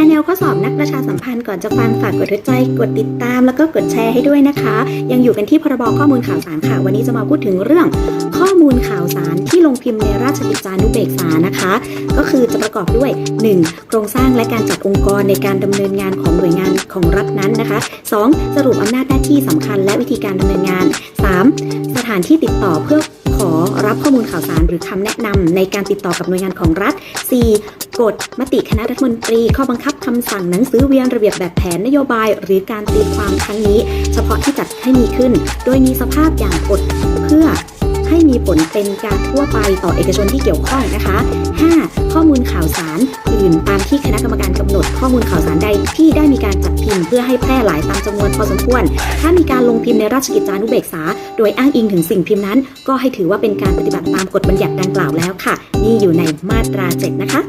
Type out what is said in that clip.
ร์แนวข้อสอบนักประชาสัมพันธ์ก่อนจะฟังฝากกดหัวใจกดติดตาม แล้วก็กดแชร์ให้ด้วยนะคะ ยังอยู่กันที่พรบข้อมูลข่าวสารค่ะ วันนี้จะมาพูดถึงเรื่อง ข้อมูลข่าวสารที่ลงพิมพ์ในราชกิจจานุเบกษานะคะ ก็คือจะประกอบด้วย 1. โครงสร้างและการจัดองค์กรในการดำเนินงานของหน่วยงานของรัฐนั้นนะคะ 2. สรุปอำนาจหน้าที่สำคัญ และวิธีการดำเนินงาน 3. สถานที่ติดต่อเพื่อขอรับข้อมูลข่าวสารหรือคำแนะนำในการติดต่อกับหน่วยงานของรัฐ 4. กฎมติคณะรัฐมนตรี ข้อบังคับคำสั่งหนังสือเวียนระเบียบแบบแผนนโยบาย หรือการตีความครั้งนี้ เฉพาะที่จัดให้มีขึ้น โดยมีสภาพอย่างกฎเพื่อให้มีผลเป็นการทั่วไปต่อเอกชนที่เกี่ยวข้องนะคะ 5. ข้อมูลข่าวสารอื่นตามที่คณะกรรมการกำหนด ข้อมูลข่าวสารใดที่ได้มีการจัดพิมพ์เพื่อให้แพร่หลายตามจำนวนพอสมควร ถ้ามีการลงพิมพ์ในราชกิจจานุเบกษา โดยอ้างอิงถึงสิ่งพิมพ์นั้น ก็ให้ถือว่าเป็นการปฏิบัติตามกฎบัญญัติดังกล่าวแล้วค่ะ นี่อยู่ในมาตรา 7 นะคะ